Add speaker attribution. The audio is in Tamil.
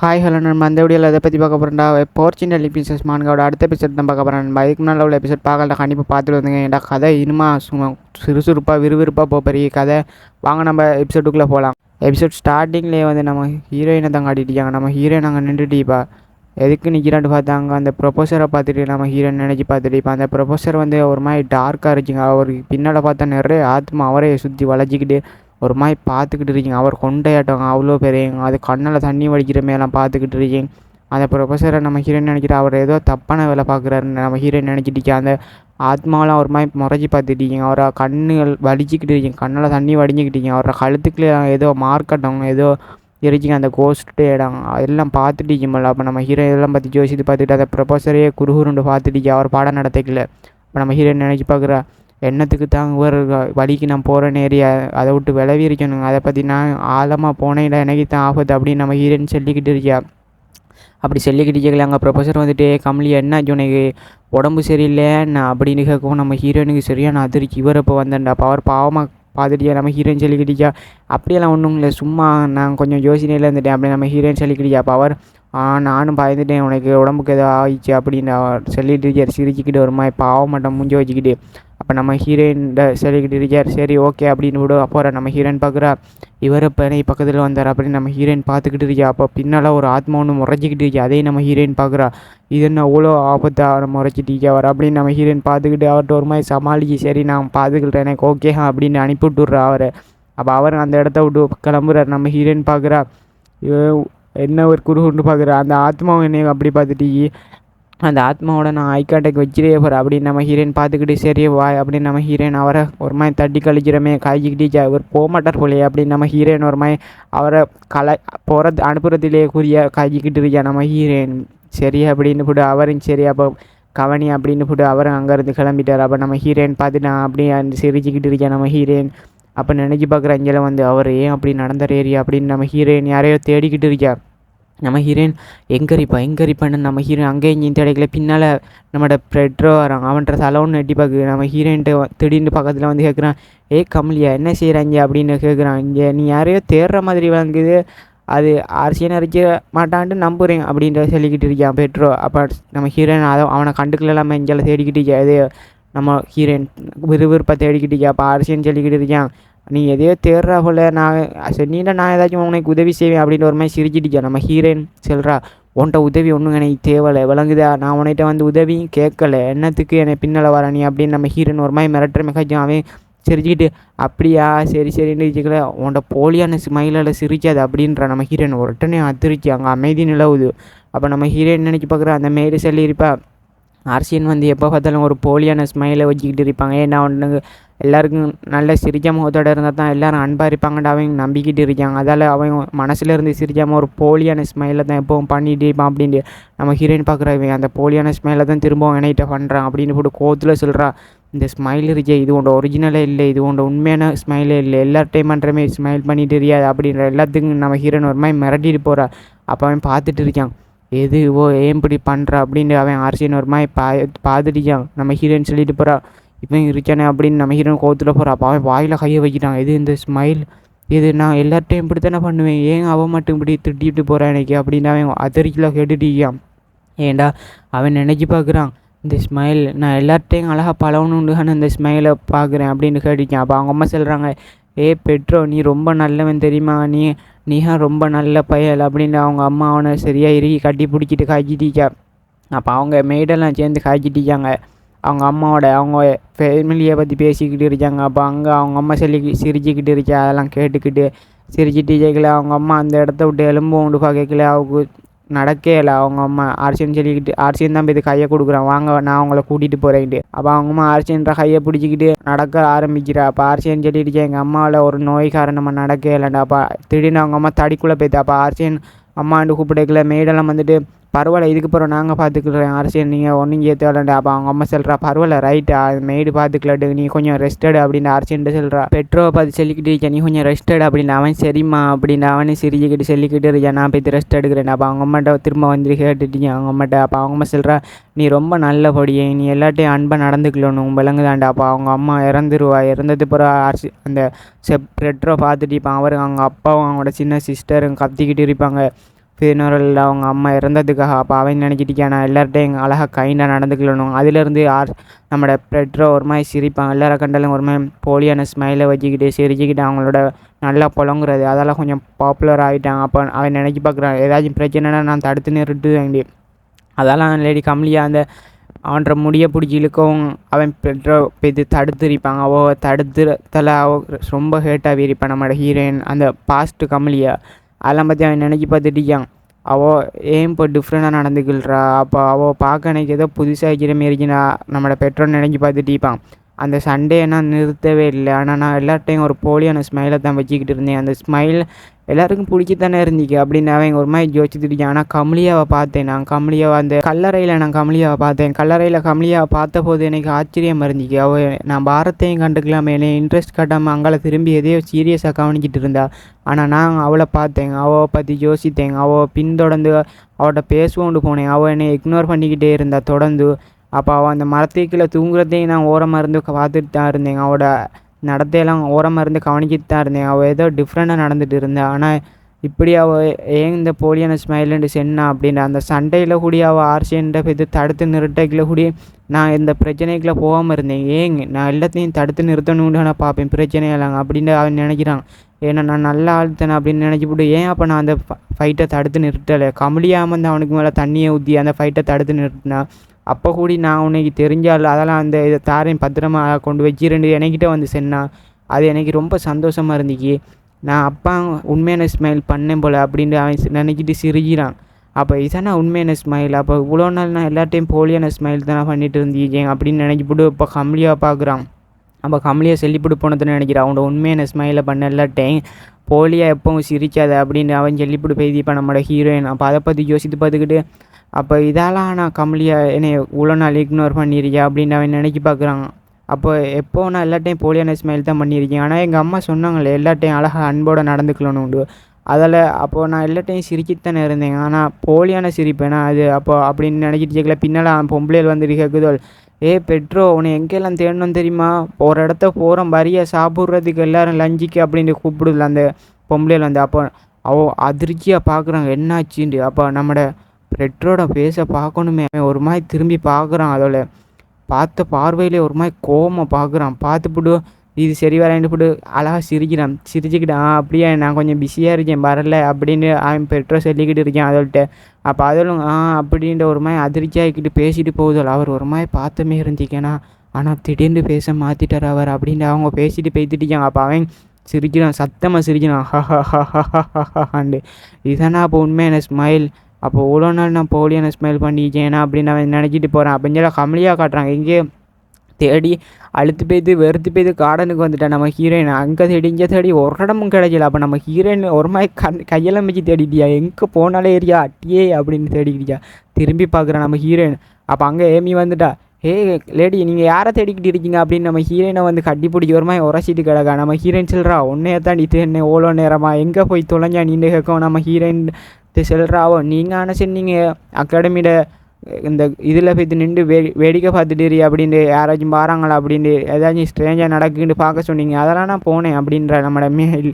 Speaker 1: ஹாய் ஹலோ நம்ம அந்த வீடியோவில் எதை பற்றி பார்க்க போகிறேன்டா போர்ச்சுனல் பிசஸ் மான்காவோட அடுத்த எபிசோட் தான் பார்க்க போகிறேன் நம்ம இதுக்கு முன்னால் உள்ள எபிசோட் பார்க்கல கண்டிப்பாக பார்த்துட்டு வந்துங்க ஏன்டா கதை இனிமா சும்மா சுறுசுறுப்பாக விறுவிறுப்பாக போக பெரிய கதை. வாங்க நம்ம எபிசோடுக்குள்ளே போகலாம் எபிசோட் ஸ்டார்டிங்லேயே வந்து நம்ம ஹீரோயினை தான் காட்டிட்டாங்க நம்ம ஹீரோயின் அங்கே நின்றுட்டிப்பா எதுக்கு நிற்கிறான்னு பார்த்தாங்க அந்த ப்ரொபோசரை பார்த்துட்டு நம்ம ஹீரோயின் நினச்சி பார்த்துட்டு இப்போ அந்த ப்ரொபோசர் வந்து ஒரு மாதிரி டார்க்காக இருந்துச்சுங்க அவருக்கு பின்னால் பார்த்தா நிறைய ஆத்மா அவரே சுற்றி வளைச்சிக்கிட்டு ஒரு மாதிரி பார்த்துக்கிட்டு இருக்கீங்க. அவர் கொண்டையாட்டம் அவ்வளோ பெரியவங்க அது கண்ணில் தண்ணி வடிக்கிற மேலாம் பார்த்துக்கிட்டு இருக்கீங்க. அந்த ப்ரொஃபஸரை நம்ம ஹீரோயின் நினைக்கிற அவர் ஏதோ தப்பான வேலை பார்க்குறாருன்னு நம்ம ஹீரோயின் நினச்சிட்டு அந்த ஆத்மாவெலாம் ஒரு மாதிரி முறைச்சி பார்த்துட்டீங்க அவரை கண்ணுகள் வலிச்சிக்கிட்டு இருக்கீங்க. கண்ணில் தண்ணி வடிஞ்சிக்கிட்டீங்க அவரை கழுத்துக்குள்ளே ஏதோ மார்க்கட்டவங்க ஏதோ இருக்கீங்க அந்த கோஸ்ட்டு இடம் எல்லாம் பார்த்துட்டீங்கல்ல அப்போ நம்ம ஹீரோ இதெல்லாம் பார்த்து ஜோசித்து பார்த்துட்டு அந்த ப்ரொஃபஸரையே குருகுருண்டு பார்த்துட்டீங்க அவர் பாடம் நடத்திக்கல இப்போ நம்ம ஹீரோயின் நினச்சி பார்க்குறா எண்ணத்துக்கு தான் ஒரு வழிக்கு நான் போகிற ஏரியா அதை விட்டு விளவி இருக்கணுங்க அதை பற்றி நான் ஆழமாக போனேன் எனக்கு தான் ஆபத்து அப்படின்னு நம்ம ஹீரோயின் சொல்லிக்கிட்டு இருக்கியா அப்படி சொல்லிக்கிட்டு கேட்கல அங்கே ப்ரொஃபஸர் வந்துட்டு கமலி என்ன உனக்கு உடம்பு சரியில்லைன்னு அப்படின்னு கேட்கவும் நம்ம ஹீரோயினுக்கு சரியான அதிர்ச்சி. இவர் இப்போ வந்தேன்டா. அப்போ அவர் பாவமாக பார்த்துட்டியா நம்ம ஹீரோயின் சொல்லிக்கிட்டியா அப்படியெல்லாம் ஒன்றும் இல்லை. சும்மா நான் கொஞ்சம் யோசனையில் இருந்துட்டேன். அப்படி நம்ம ஹீரோயின் சொல்லிக்கிட்டு அப்போ அவர் நானும் பயந்துட்டேன். உனக்கு உடம்புக்கு எதாவது ஆயிடுச்சு அப்படின்னு சொல்லிட்டு இருக்கார். சிரிச்சுக்கிட்டு ஒரு மாதிரி பாவம் மட்டும் முஞ்சி வச்சுக்கிட்டு. அப்போ நம்ம ஹீரோயின் சொல்லிக்கிட்டு இருக்கார். சரி ஓகே அப்படின்னு விடு. போகிற நம்ம ஹீரோயின் பார்க்குறா இவர் இப்போ எனக்கு பக்கத்தில் வந்தார் அப்படின்னு நம்ம ஹீரோயின் பார்த்துக்கிட்டு இருக்கா. அப்போ பின்னால் ஒரு ஆத்மா ஒன்று முறைச்சிக்கிட்டு இருக்கா. அதையும் நம்ம ஹீரோயின் பார்க்குறா இது என்ன அவ்வளோ ஆபத்தாக முறைச்சிட்டு இருக்கா அவர் அப்படின்னு நம்ம ஹீரோயின் பார்த்துக்கிட்டு அவர்கிட்ட ஒரு மாதிரி சமாளிச்சு சரி நான் பார்த்துக்கிட்டேன் எனக்கு ஓகே அப்படின்னு அனுப்பி விட்டுட்றா அவரை. அப்போ அவர் அந்த இடத்த விட்டு கிளம்புறார் நம்ம ஹீரோயின் பார்க்குறா என்ன ஒரு குருகுன்னு பார்க்குறா அந்த ஆத்மாவை என்னை அப்படி பார்த்துட்டு அந்த ஆத்மாவோட நான் ஐ கான்டாக்ட் வச்சிட்டே போகிறேன் அப்படின்னு நம்ம ஹீரோயின் பார்த்துக்கிட்டு சரி வாய் அப்படின்னு நம்ம ஹீரோயின் அவரை ஒரு மாதிரி தட்டி கழிக்கிறோமே காய்ச்சிக்கிட்டு இவர் போக மாட்டார் போலையே அப்படின்னு நம்ம ஹீரோயின் ஒரு மாதிரி அவரை கலை போகிறது அனுப்புறதுலேயே குறிய காய்ச்சிக்கிட்டு இருக்கியா நம்ம ஹீரோயின் சரி அப்படின்னு போட்டு அவரும் சரி அப்போ கவனி அப்படின்னு போட்டு அவரும் அங்கேருந்து கிளம்பிட்டார் அப்போ நம்ம ஹீரோயின் பார்த்துட்டு அப்படியே சிரிச்சுக்கிட்டு இருக்கேன் நம்ம ஹீரோயின் அப்போ நினச்சி பார்க்குற அஞ்சலை வந்து அவர் ஏன் அப்படி நடந்தார் ஏரியா அப்படின்னு நம்ம ஹீரோயின் யாரையோ தேடிக்கிட்டு இருக்கா நம்ம ஹீரோயின் எங்கரிப்பா எங்கரிப்பான்னு நம்ம ஹீரோயின் அங்கேயும் இங்கேயும் தேடிக்கல பின்னால் நம்மளோட ப்ரெட்ரோ வரான் அவன்கிட்ட சலவுன்னு எட்டி பார்க்கு நம்ம ஹீரோயின்ட்டு திடீர்னு பக்கத்தில் வந்து கேட்குறான் ஏ கமலியா என்ன செய்கிறாங்க அப்படின்னு கேட்குறான் இங்கே நீ யாரையோ தேடுற மாதிரி வாங்குது அது அரசியல் அரைக்க மாட்டான்ட்டு நம்புகிறேன் அப்படின்ற சொல்லிக்கிட்டு இருக்கான் பெட்ரோ அப்போ நம்ம ஹீரோயின் அதை அவனை கண்டுக்கல இல்லாமல் இங்கெல்லாம் தேடிக்கிட்டு இருக்கா இது நம்ம ஹீரோயின் விறுவிறுப்பாக தேடிக்கிட்டு இருக்கா அப்போ அரசியல் சொல்லிக்கிட்டு இருக்கான் நீ எதையோ தேடுறா போல நான் சொன்னீங்கன்னா நான் ஏதாச்சும் உனக்கு உதவி செய்வேன் அப்படின்னு ஒரு மாதிரி சிரிச்சிட்டிச்சா நம்ம ஹீரோயின் சொல்கிறா உன்ட்ட உதவி ஒன்றும் எனக்கு தேவலை விளங்குதா? நான் உன்கிட்ட வந்து உதவியும் கேட்கல. என்னத்துக்கு என்னை பின்னால் வர நீ? அப்படின்னு நம்ம ஹீரோயின் ஒரு மாதிரி மிரட்டுற மிகாச்சும் அவன் சிரிச்சுக்கிட்டு அப்படியா சரி சரின்னு வச்சுக்கல உன்ட்ட போலியான ஸ்மைலில் சிரிக்காது அப்படின்ற நம்ம ஹீரோயின் உடனே அதிர்ச்சி அங்கே அமைதி நிலவுது. அப்போ நம்ம ஹீரோயின் நினச்சி பார்க்குற? அந்த மாரி சொல்லியிருப்பா அரசியன் வந்து எப்போ பார்த்தாலும் ஒரு போலியான ஸ்மைலை வச்சுக்கிட்டு இருப்பாங்க. ஏன்னா ஒன்று எல்லாருக்கும் நல்ல சிரிச்ச முகத்தோடு இருந்தால் தான் எல்லோரும் அன்பாக இருப்பாங்கன்னு அவங்க நம்பிக்கிட்டு இருக்காங்க. அதால் அவங்க மனசில் இருந்து சிரிக்காமல் ஒரு போலியான ஸ்மைலை தான் எப்போவும் பண்ணிட்டு இருப்பான் அப்படின்ட்டு நம்ம ஹீரோயின் பார்க்குறவங்க அந்த போலியான ஸ்மைலை தான் திரும்பவும் என்கிட்ட பண்ணுறான் அப்படின்னு போட்டு கோத்தில் சொல்கிறா இந்த ஸ்மைல் இருக்கே இது உண்ட ஒரிஜினலே இல்லை இது உண்ட உண்மையான ஸ்மைலே இல்லை. எல்லா டைம் ஸ்மைல் பண்ணிட்டு தெரியாது அப்படின்ற எல்லாத்துக்கும் நம்ம ஹீரோயின் ஒரு மாதிரி மிரட்டிட்டு போகிறா அப்போ அவன் பார்த்துட்டு இருக்கான். எது ஓ ஏன் இப்படி பண்ணுறா அப்படின்ட்டு அவன் அரசியல் வருமா பா பார்த்துட்டிக்கான் நம்ம ஹீரோன்னு சொல்லிட்டு போகிறா இவன் இருக்கானே அப்படின்னு நம்ம ஹீரோன் கோவத்தில் போகிறா அப்போ அவன் வாயில் கையை வைக்கிறான். இது இந்த ஸ்மைல் இது நான் எல்லார்ட்டையும் இப்படி தானே பண்ணுவேன். ஏன் அவன் மட்டும் இப்படி திட்டிட்டு போகிறான் எனக்கு அப்படின்னு அவன் அதிர்ச்சியில் கேட்டுட்டியான் ஏண்டா? அவன் நினச்சி பார்க்குறான் இந்த ஸ்மைல் நான் எல்லார்ட்டையும் அழகாக பழகணுன்னு இந்த ஸ்மைலை பார்க்குறேன் அப்படின்னு கேட்டுக்கான் அப்போ அவங்க அம்மா சொல்கிறாங்க ஏ பெட்ரோ நீ ரொம்ப நல்லவன் தெரியுமா? நீ நீஹா ரொம்ப நல்ல பயல் அப்படின்னு அவங்க அம்மா அவனை சரியாக இறுகி கட்டி பிடிச்சிட்டு காய்ச்சிட்டிக்கா அப்போ அவங்க மெய்டெல்லாம் சேர்ந்து காய்ச்சிட்டிக்காங்க அவங்க அம்மாவோட அவங்க ஃபேமிலியை பற்றி பேசிக்கிட்டு இருக்காங்க. அப்போ அங்கே அவங்க அம்மா சொல்லி சிரிச்சுக்கிட்டு இருக்கா அதெல்லாம் கேட்டுக்கிட்டு சிரிச்சுட்டு கேட்கல அவங்க அம்மா அந்த இடத்த விட்டு எலும்பு உண்டு பார்க்கல அவங்க நடக்கே இல்லை. அவங்க அம்மா ஆர்சின்னு சொல்லிக்கிட்டு ஆர்சின்னு தான் போய் கையை கொடுக்குறான். வாங்க நான் அவங்கள கூட்டிகிட்டு போகிறேன்ட்டு அப்போ அவங்க அம்மா ஆர்சின்ற கையை பிடிச்சிக்கிட்டு நடக்க ஆரம்பிக்கிறா. அப்போ ஆர்சின்னு சொல்லிட்டு எங்கள் அம்மாவில் ஒரு நோய் காரணமாக நடக்கே இல்லைண்டா அப்போ திடீர்னு அவங்க அம்மா தடிக்குள்ளே போய்த்தா அப்போ ஆர்சியன் அம்மாண்டு கூப்பிடக்கல மேடெல்லாம் வந்துட்டு பரவாயில்ல இதுக்கு நாங்கள் பார்த்துக்கிறோம் அரசியல் நீங்கள் ஒன்றும் ஏற்ற வேலைண்டா அப்போ அவங்க அம்மா சொல்கிறா பரவாயில்ல ரைட்டா மெய்டு பார்த்துக்கலாட்டு நீ கொஞ்சம் ரெஸ்டட் அப்படின்னு அரசியன்ட்டு சொல்கிறா பெட்ரோவை பார்த்து சொல்லிக்கிட்டு இருக்கேன் நீ கொஞ்சம் ரெஸ்டட் அப்படின்னு அவன் சரிம்மா அப்படின்னு அவனே சிரிச்சுக்கிட்டு சொல்லிக்கிட்டு இருக்கேன் நான் போய் ரெஸ்ட் எடுக்கிறேன் அப்போ அவங்க அம்மாட்ட திரும்ப வந்து கேட்டுட்டீங்க அவங்க அம்மாட்ட. அப்போ அவங்க அம்மா சொல்கிறா நீ ரொம்ப நல்ல பொடியே நீ எல்லாட்டையும் அன்பாக நடந்துக்கலணும் விலங்குதாண்டா அப்போ அவங்க அம்மா இறந்துருவா இறந்தது பிறகு அரசி அந்த செப் பெட்ரோ பார்த்துட்டு இருப்பான் அவர் அவங்க அப்பாவும் அவங்களோட சின்ன சிஸ்டரும் கத்திக்கிட்டு இருப்பாங்க. ஃபினரல் அவங்க அம்மா இறந்ததுக்காக அப்போ அவன் நினச்சிட்டு நான் எல்லார்ட்டையும் அழகாக கைண்டாக நடந்துக்கணும் அதுலேருந்து ஆர் நம்மளோட பெட்ரோ ஒரு மாதிரி சிரிப்பாங்க. எல்லார கண்டாலும் ஒரு மாதிரி போலியான ஸ்மைலை வச்சுக்கிட்டு சிரிச்சுக்கிட்டு அவங்களோட நல்லா புலங்குறது அதெல்லாம் கொஞ்சம் பாப்புலர் ஆகிட்டாங்க அப்போ அவன் நினைக்கி பார்க்குறான் ஏதாச்சும் பிரச்சனைனா நான் தடுத்து நிறுத்து வேண்டி அதெல்லாம் லேடி கம்லியாக அந்த அவன்ற முடியை பிடிச்சி இழுக்கவும் அவன் பெட்ரோ இது தடுத்துரிப்பாங்க. அவ தடுத்துறதில் அவ ரொம்ப ஹேட்டாக வீரிப்பான் நம்மளோட ஹீரோயின் அந்த பாஸ்ட்டு கமலியா. அதெல்லாம் பற்றி அவன் நினச்சி பார்த்துட்டிக்கான் அவள் ஏன் இப்போ டிஃப்ரெண்ட்டாக நடந்துக்கிள்றா அப்போ அவள் பார்க்க எனக்கு ஏதோ புதுசாக இருக்கிற மாரிக்குன்னா நம்மளோட பெற்றோர் நினைஞ்சி பார்த்துட்டிப்பான் அந்த சண்டே நான் நிறுத்தவே இல்லை. ஆனால் நான் எல்லார்ட்டையும் ஒரு போலியான ஸ்மைலை தான் வச்சுக்கிட்டு இருந்தேன். அந்த ஸ்மைல் எல்லாருக்கும் பிடிக்கத்தானே இருந்துச்சு அப்படின்னு அவன் ஒரு மாதிரி யோசிச்சுட்டு ஆனால் கமலியாவை பார்த்தேன் நான். கமலியாவை அந்த கல்லறையில் நான் கமலியாவை பார்த்தேன். கல்லறையில் கமலியாவை பார்த்த போது எனக்கு ஆச்சரியமாக இருந்துச்சு அவள் நான் பாரத்தையும் கண்டுக்கலாமே. என்னை இன்ட்ரெஸ்ட் காட்டாமல் அங்கால திரும்பி எதையோ சீரியஸாக கவனிக்கிட்டு இருந்தா. ஆனால் நான் அவளை பார்த்தேன். அவளை பற்றி யோசித்தேன். அவள் பின்தொடர்ந்து அவட்ட பேசுவோண்டு போனேன். அவள் என்னை இக்னோர் பண்ணிக்கிட்டே இருந்தா தொடர்ந்து. அப்போ அவள் அந்த மரத்துக்குள்ளே தூங்குறதையும் நான் ஓரமாக இருந்து பார்த்துட்டு தான் இருந்தேன். அவளோட நடத்தையெல்லாம் ஓரமாக இருந்து கவனிக்கிட்டு தான் இருந்தேன். அவள் ஏதோ டிஃப்ரெண்ட்டாக நடந்துகிட்டு இருந்தாள் ஆனால் இப்படி அவள் ஏன் இந்த போலியான ஸ்மைலுண்டு சென்னா அப்படின்ற அந்த சண்டையில் கூடிய அவள் ஆர்சியன்ட்ட இது தடுத்து நிறுத்தைக்குள்ள கூடிய நான் இந்த பிரச்சனைக்குள்ளே போகாமல் இருந்தேன். ஏங்க நான் எல்லாத்தையும் தடுத்து நிறுத்தணும்னு நான் பார்ப்பேன் பிரச்சனையெல்லாம் அப்படின்னு அவன் நினைக்கிறான். ஏன்னா நான் நல்லா ஆழ்த்தேன் அப்படின்னு நினச்சிவிட்டு ஏன் அப்போ நான் அந்த ஃபைட்டை தடுத்து நிறுத்தலை? கமலியாமல் வந்து அவனுக்கு மேலே தண்ணியை ஊற்றி அந்த ஃபைட்டை தடுத்து நிறுத்தினா அப்போ கூடி நான் உனக்கு தெரிஞ்சால் அதெல்லாம் அந்த இதை தாரையும் பத்திரமா கொண்டு வச்சு ரெண்டு என்கிட்ட வந்து சென்னா அது எனக்கு ரொம்ப சந்தோஷமாக இருந்துச்சு நான் அப்பா உண்மையான ஸ்மைல் பண்ணேன் போல் அப்படின்ட்டு அவன் நினைக்கிட்டு சிரிக்கிறான். அப்போ இதானே உண்மையான ஸ்மைல் அப்போ இவ்வளோ நாள் நான் எல்லாத்தையும் போலியான ஸ்மைல் தானே பண்ணிட்டு இருந்தீங்க அப்படின்னு நினச்சிப்புட்டு இப்போ கம்லியாக பார்க்குறான் அப்போ கம்லியாக செல்லிப்பிட்டு போனதுன்னு நினைக்கிறான் அவனோட உண்மையான ஸ்மைலை பண்ண எல்லாட்டையும் போலியாக எப்பவும் சிரிக்காத அப்படின்னு அவன் சொல்லிப்பிட்டு பேசி இப்போ நம்மளோட ஹீரோயின் அப்போ அதை பற்றி யோசித்து பார்த்துக்கிட்டு அப்போ இதால் நான் கமலியா என்னை இவ்வளோ நாள் இக்னோர் பண்ணியிருக்கியா அப்படின்னு அவன் நினைக்கி பார்க்குறான் அப்போ எப்போ நான் எல்லாட்டையும் போலியான ஸ்மைல் தான் பண்ணியிருக்கேன் ஆனால் எங்கள் அம்மா சொன்னாங்களே எல்லாட்டையும் அழகாக அன்போடு நடந்துக்கணும்னு அதில் அப்போது நான் எல்லாட்டையும் சிரிக்கித்தானே இருந்தேன். ஆனால் போலியான சிரிப்பேனா அது அப்போ அப்படின்னு நினைக்கிட்டு கேட்கல பின்னால் பொம்பளையில் வந்துட்டு கேட்குதோ ஏ பெட்ரோ உன்னை எங்கெல்லாம் தேடணும் தெரியுமா? ஒரு இடத்த போகிறோம் வரியா சாப்பிட்றதுக்கு எல்லோரும் லஞ்சுக்கு அப்படின்னு கூப்பிடுதில்ல அந்த பொம்பளையில் வந்து. அப்போ அவ அதிர்ச்சியாக பார்க்குறாங்க என்னாச்சுன்ட்டு? அப்போ நம்மளோட ரெட்ரோட ஃபேஸை பார்க்கணுமே. அவன் ஒரு மாதிரி திரும்பி பார்க்குறான் அதோட. பார்த்த பார்வையிலே ஒரு மாதிரி கோவமாக பார்க்குறான். பார்த்துப்புட்டு இது சரி வரேன்னு போட்டு அழகாக சிரிக்கிறான். சிரிச்சுக்கிட்டான் ஆ அப்படியே நான் கொஞ்சம் பிஸியாக இருக்கேன் வரல அப்படின்னு அவன் பெட்ரோ சொல்லிக்கிட்டு இருக்கேன் அதோட்ட அப்போ அதிலும் ஆ அப்படின்ற ஒரு மாதிரி அதிர்ச்சியாகிக்கிட்டு பேசிட்டு போகுதல் அவர் ஒரு மாதிரி பார்த்தமே இருந்துக்கேனா ஆனால் திடீர்னு பேச மாற்றிட்டார் அவர் அப்படின்னு அவங்க பேசிட்டு பேசிட்டுருக்காங்க அப்போ அவன் சிரிக்கிறான் சத்தமாக சிரிக்கிறான். ஹஹாண்டு இதுதானே அப்போ உண்மையான ஸ்மைல் அப்போ இவ்வளோ நாள் நான் போலியான ஸ்மெல் பண்ணிக்கேனா அப்படின்னு அவன் நினச்சிட்டு போகிறான் அப்படின்னு கம்மியாக காட்டுறாங்க. இங்கே தேடி அழுத்து போய்த்து வெறுத்து போய்த்து கார்டனுக்கு வந்துட்டேன் நம்ம ஹீரோயின் அங்கே தேடி இங்கே தேடி ஒரு இடமும் கிடைக்கல. அப்போ நம்ம ஹீரோயின் ஒரு மாதிரி கண் கையெல்லாம் வச்சு தேடிட்டியா எங்கே போனாலே ஏரியா அட்டியே அப்படின்னு தேடிக்கிட்டியா? திரும்பி பார்க்குறேன் நம்ம ஹீரோயின் அப்போ அங்கே ஏமி வந்துட்டா. ஹே லேடி நீங்கள் யாரை தேடிக்கிட்டு இருக்கீங்க? அப்படின்னு நம்ம ஹீரோயினை வந்து கட்டி பிடிச்சி ஒரு மாதிரி உரசிட்டு கிடக்கா. நம்ம ஹீரோயின் சொல்கிறா உன்னையே தான் இது என்ன ஓலோ நேரமா? எங்கே போய் தொலைஞ்சா நீண்டு கேட்கும் நம்ம ஹீரோயின் சொல்கிறாவோ நீங்கள் ஆனால் சரி நீங்கள் அகாடமியில் இந்த இதில் போய்த்து நின்று வே வேடிக்கை பார்த்துட்டு அப்படின்ட்டு யாராச்சும் பாராங்களா அப்படின்ட்டு ஏதாச்சும் ஸ்ட்ரேஞ்சாக நடக்குன்னு பார்க்க சொன்னீங்க. அதெல்லாம் நான் போனேன் அப்படின்ற நம்மளோட மேல்